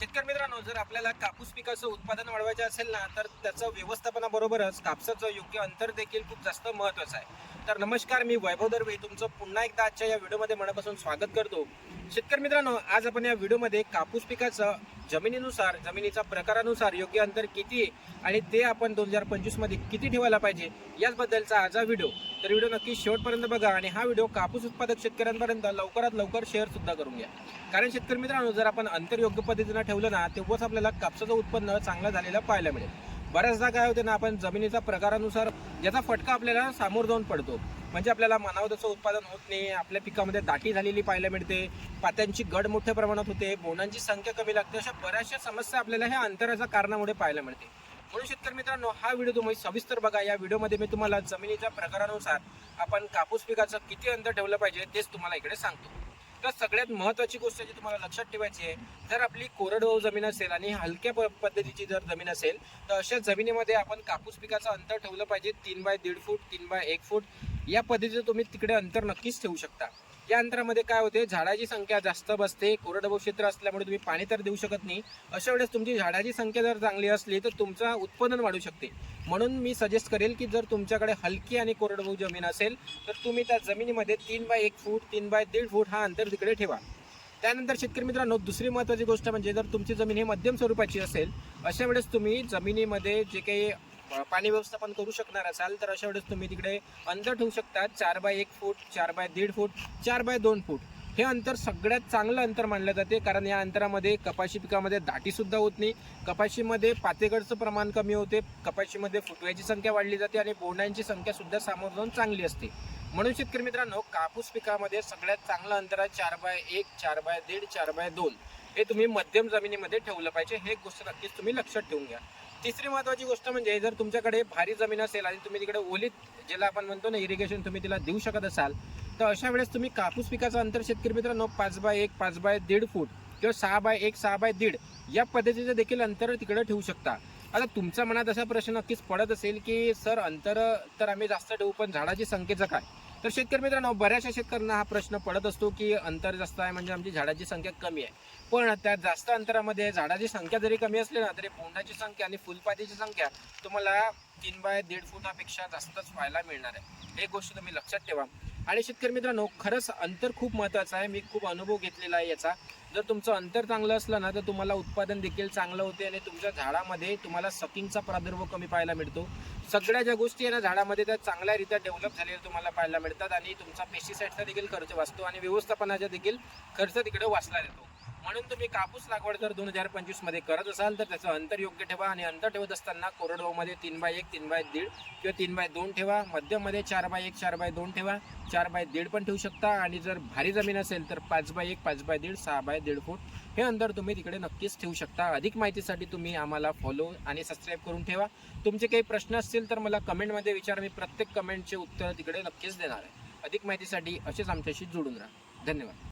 शेतकरी मित्रांनो जर आपल्याला कापूस पिकाचं उत्पादन वाढवायचं असेल ना तर त्याचं व्यवस्थापनाबरोबरच कापसाचं योग्य अंतर देखील खूप जास्त महत्वाचं आहे. तर नमस्कार मी वैभव दर्वे. तुमचं पुन्हा एकदा आजच्या या व्हिडिओमध्ये मनापासून स्वागत करतो. शेतकरी मित्रांनो आज आपण या व्हिडिओमध्ये कापूस पिकाचं जमिनीनुसार जमिनीच्या प्रकारानुसार योग्य अंतर किती आहे आणि ते आपण दोन हजार पंचवीसमध्ये किती ठेवायला पाहिजे याचबद्दलचा आज हा व्हिडिओ. तर व्हिडिओ नक्की शेवटपर्यंत बघा आणि हा व्हिडिओ कापूस उत्पादक शेतकऱ्यांपर्यंत लवकरात लवकर शेअरसुद्धा करून घ्या. कारण शेतकरी मित्रांनो जर आपण अंतर योग्य पद्धतीनं ठेवलं ना तेव्हाच आपल्याला कापसाचं उत्पन्न चांगलं झालेलं पाहायला मिळेल. बऱ्याचदा काय होते ना आपण जमिनीचा प्रकारानुसार याचा फटका आपल्याला सामोर जाऊन पडतो. म्हणजे आपल्याला मनावं त्याचं उत्पादन होत नाही आपल्या पिकामध्ये दाटी झालेली पाहायला मिळते पात्यांची गड मोठ्या प्रमाणात होते बोनांची संख्या कमी लागते अशा बऱ्याचशा समस्या आपल्याला ह्या अंतराच्या कारणामुळे पाहायला मिळते. म्हणून शेतकरी मित्रांनो हा व्हिडिओ तुम्ही सविस्तर बघा. या व्हिडिओमध्ये मी तुम्हाला जमिनीच्या प्रकारानुसार आपण कापूस पिकाचं किती अंतर ठेवलं पाहिजे तेच तुम्हाला इकडे सांगतो. तर सगळ्यात महत्त्वाची गोष्ट जी तुम्हाला लक्षात ठेवायची आहे जर आपली कोरडवाहू जमीन असेल आणि हलक्या प- पद्धतीची जर जमीन असेल तर अशा जमिनीमध्ये आपण कापूस पिकाचं अंतर ठेवलं पाहिजे तीन बाय दीड फूट तीन बाय एक फूट. या पद्धतीचं तुम्ही तिकडे अंतर नक्कीच ठेवू शकता. या अंतरामध्ये काय होते? झाडाची संख्या जास्त बसते कोरडवाहू क्षेत्र असल्यामुळे तुम्ही पाणी तर देऊ शकत नाही. अशा वेळेस तुमची झाडाची संख्या जर चांगली असली तर तुमचं उत्पादन वाढू शकते. म्हणून मी सजेस्ट करेल की जर तुमच्याकडे हलकी आणि कोरडवाहू जमीन असेल तर तुम्ही त्या जमिनीमध्ये तीन बाय एक फूट तीन बाय दीड फूट हा अंतर तिकडे ठेवा. त्यानंतर शेतकरी मित्रांनो दुसरी महत्त्वाची गोष्ट म्हणजे जर तुमची जमीन ही मध्यम स्वरूपाची असेल अशा वेळेस तुम्ही जमिनीमध्ये जे काही पाणी व्यवस्थापन करू शकणार असाल तर अशा वेळेस तुम्ही तिकडे अंतर ठेवू शकता. चार बाय एक फूट चार बाय दीड फूट चार बाय दोन फूट. हे अंतर सगळ्यात चांगलं अंतर मानलं जाते कारण या अंतरामध्ये कपाशी पिकामध्ये दाटीसुद्धा होत नाही. कपाशीमध्ये पातेगडचं प्रमाण कमी होते कपाशीमध्ये फुटव्याची संख्या वाढली जाते आणि बोंडांची संख्यासुद्धा सामोर जाऊन चांगली असते. म्हणून शेतकरी मित्रांनो कापूस पिकामध्ये सगळ्यात चांगलं अंतर आहे चार बाय एक चार बाय दीड चार बाय दोन. हे तुम्ही मध्यम जमिनीमध्ये ठेवलं पाहिजे हे गोष्ट नक्कीच तुम्ही लक्षात ठेवून घ्या. तिसरी महत्वाची गोष्ट म्हणजे जर तुमच्याकडे भारी जमीन असेल आणि तुम्ही तिकडे ओलीत ज्याला आपण म्हणतो ना इरिगेशन तुम्ही तिला देऊ शकत असाल तर अशा वेळेस तुम्ही कापूस पिकाचं अंतर शेतकरी मित्रांनो पाच बाय एक पाच बाय दीड फूट किंवा सहा बाय एक सहा बाय दीड या पद्धतीचं देखील अंतर तिकडे ठेवू शकता. आता तुमच्या मनात असा प्रश्न नक्कीच पडत असेल की सर अंतर तर आम्ही जास्त ठेवू पण झाडाची संख्येचं काय? तर शेतकरी मित्रांनो बऱ्याचशा शेतकऱ्यांना हा प्रश्न पडत असतो की अंतर जास्त आहे म्हणजे आमची झाडाची संख्या कमी आहे. पण त्या जास्त अंतरामध्ये झाडाची संख्या जरी कमी असली ना तरी बोंडाची संख्या आणि फुलपातीची संख्या तुम्हाला तीन बाय दीड फुटापेक्षा जास्तच व्हायला मिळणार आहे. हे गोष्ट तुम्ही लक्षात ठेवा. आणि शेतकरी मित्रांनो खरंच अंतर खूप महत्त्वाचं आहे. मी खूप अनुभव घेतलेला आहे याचा. जर तुमचं अंतर चांगलं असलं ना तर तुम्हाला उत्पादन देखील चांगलं होते आणि तुमच्या झाडामध्ये तुम्हाला सकिंगचा प्रादुर्भाव कमी पाहायला मिळतो. सगळ्या ज्या गोष्टी आहे ना झाडामध्ये त्या चांगल्यारीत्या डेव्हलप झालेल्या तुम्हाला पाहायला मिळतात आणि तुमचा पेस्टिसाईडचा देखील खर्च वाचतो आणि व्यवस्थापनाचा देखील खर्च तिकडे वाचला जातो. म्हणून तुम्ही कापूस लागवड जर दोन हजार पंचवीसमध्ये करत असाल तर त्याचं अंतर योग्य ठेवा आणि अंतर ठेवत असताना कोरडवाहूमध्ये तीन बाय एक तीन बाय दीड किंवा तीन बाय दोन ठेवा. मध्यममध्ये चार बाय एक चार बाय दोन ठेवा. चार बाय दीड पण ठेवू शकता आणि जर भारी जमीन असेल तर पाच बाय एक पाच बाय दीड सहा बाय दीड फूट हे अंतर तुम्ही तिकडे नक्कीच ठेवू शकता. अधिक माहितीसाठी तुम्ही आम्हाला फॉलो आणि सबस्क्राईब करून ठेवा. तुमचे काही प्रश्न असतील तर मला कमेंटमध्ये विचारा. मी प्रत्येक कमेंटचे उत्तर तिकडे नक्कीच देणार आहे. अधिक माहितीसाठी असेच आमच्याशी जोडून राहा. धन्यवाद.